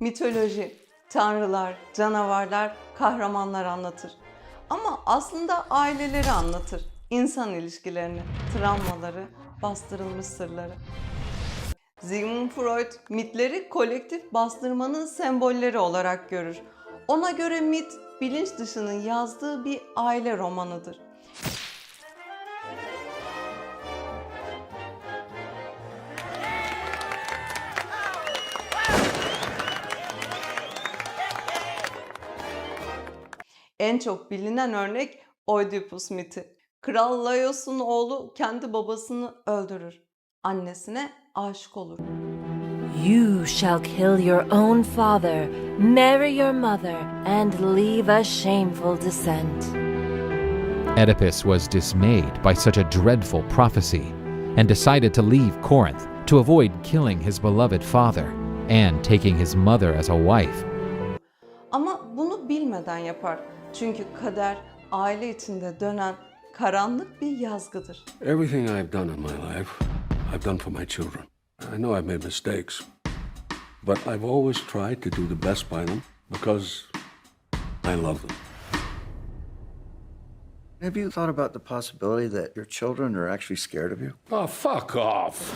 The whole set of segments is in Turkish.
mitoloji, tanrılar, canavarlar, kahramanlar anlatır. Ama aslında aileleri anlatır. İnsan ilişkilerini, travmaları, bastırılmış sırları. Sigmund Freud mitleri kolektif bastırmanın sembolleri olarak görür. Ona göre mit bilinç dışının yazdığı bir aile romanıdır. En çok bilinen örnek Oedipus miti. Kral Laios'un oğlu kendi babasını öldürür. Annesine aşık olur. You shall kill your own father, marry your mother, and leave a shameful descent. Oedipus was dismayed by such a dreadful prophecy and decided to leave Corinth to avoid killing his beloved father and taking his mother as a wife. Ama bunu bilmeden yapar. Çünkü kader aile içinde dönen karanlık bir yazgıdır. Everything I've done in my life, I've done for my children. I know I've made mistakes, but I've always tried to do the best by them because I love them. Have you thought about the possibility that your children are actually scared of you? Oh, fuck off.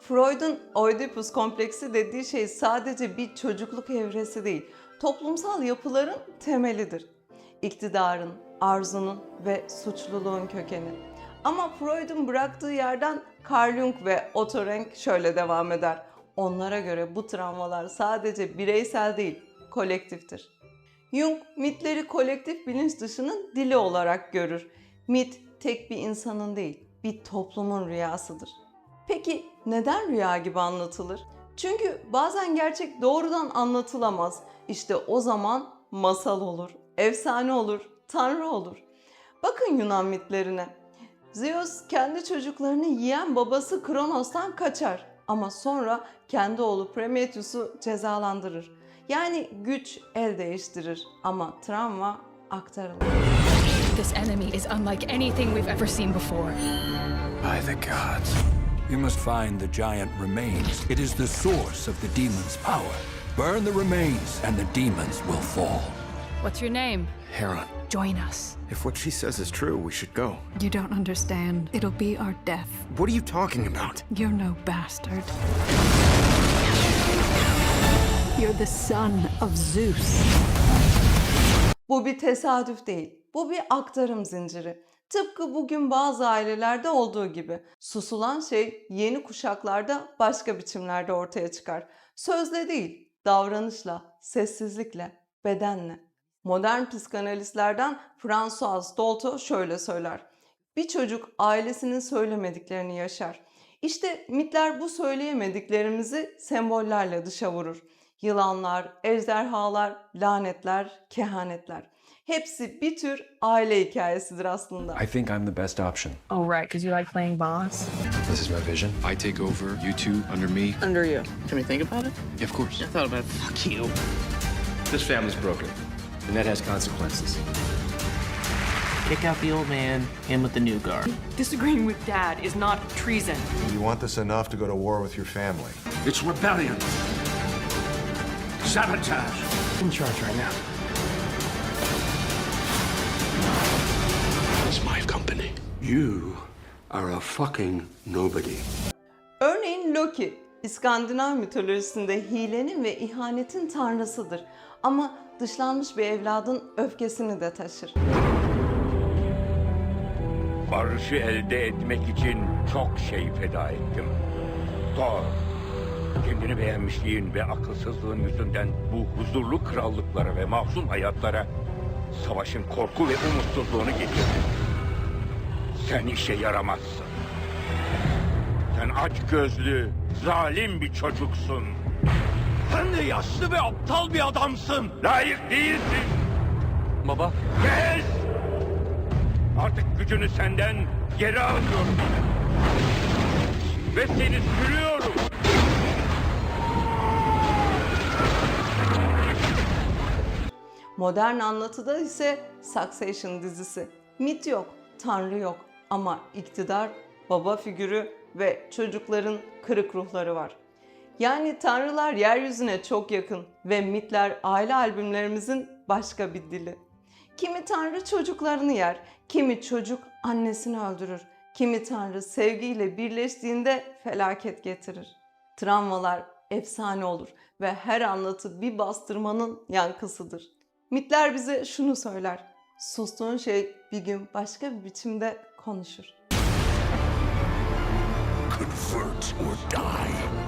Freud'un Oedipus kompleksi dediği şey sadece bir çocukluk evresi değil, toplumsal yapıların temelidir. İktidarın, arzunun ve suçluluğun kökeni. Ama Freud'un bıraktığı yerden Carl Jung ve Otto Rank şöyle devam eder. Onlara göre bu travmalar sadece bireysel değil, kolektiftir. Jung mitleri kolektif bilinç dışının dili olarak görür. Mit tek bir insanın değil, bir toplumun rüyasıdır. Peki neden rüya gibi anlatılır? Çünkü bazen gerçek doğrudan anlatılamaz. İşte o zaman masal olur, efsane olur, tanrı olur. Bakın Yunan mitlerine. Zeus kendi çocuklarını yiyen babası Kronos'tan kaçar ama sonra kendi oğlu Prometheus'u cezalandırır. Yani güç el değiştirir ama travma aktarılır. This enemy is unlike anything we've ever seen before. By the gods. You must find the giant remains. It is the source of the demon's power. Burn the remains, and the demons will fall. What's your name? Heron, Join us. if what she says is true, we should go. You don't understand. It'll be our death. What are you talking about? You're no bastard. You're the son of Zeus. Bu bir tesadüf değil. Bu bir aktarım zinciri. Tıpkı bugün bazı ailelerde olduğu gibi. Susulan şey yeni kuşaklarda başka biçimlerde ortaya çıkar. Sözle değil, davranışla, sessizlikle, bedenle. Modern psikanalistlerden François Dolto şöyle söyler. Bir çocuk ailesinin söylemediklerini yaşar. İşte mitler bu söyleyemediklerimizi sembollerle dışa vurur. Yılanlar, ejderhalar, lanetler, kehanetler. Hepsi bir tür aile hikayesidir aslında. I think I'm the best option. Oh, right, because you like playing boss. This is my vision. I take over, you two under me. Under you. Can we think about it? Of course. I thought about it. Fuck you. This family's broken, and that has consequences. Kick out the old man, in with the new guard. Disagreeing with Dad is not treason. You want this enough to go to war with your family. It's rebellion. Sabotage. In charge right now. It's my company. You are a fucking nobody. Örneğin Loki, İskandinav mitolojisinde hilenin ve ihanetin tanrısıdır. Ama dışlanmış bir evladın öfkesini de taşır. Barışı elde etmek için çok şey feda ettim. Thor, kendini beğenmişliğin ve akılsızlığın yüzünden bu huzurlu krallıklara ve mahzun hayatlara savaşın korku ve umutsuzluğunu getirdin. Sen işe yaramazsın. Sen aç gözlü, zalim bir çocuksun. Sen de yaşlı ve aptal bir adamsın. Layık değilsin. Baba. Kes! Artık gücünü senden geri alıyorum. Ve seni sürüyorum. Modern anlatıda ise Succession dizisi. Mit yok, tanrı yok ama iktidar, baba figürü ve çocukların kırık ruhları var. Yani tanrılar yeryüzüne çok yakın ve mitler aile albümlerimizin başka bir dili. Kimi tanrı çocuklarını yer, kimi çocuk annesini öldürür, kimi tanrı sevgiyle birleştiğinde felaket getirir. Travmalar efsane olur ve her anlatı bir bastırmanın yankısıdır. Mitler bize şunu söyler. Sustuğun şey bir gün başka bir biçimde konuşur. Convert or die.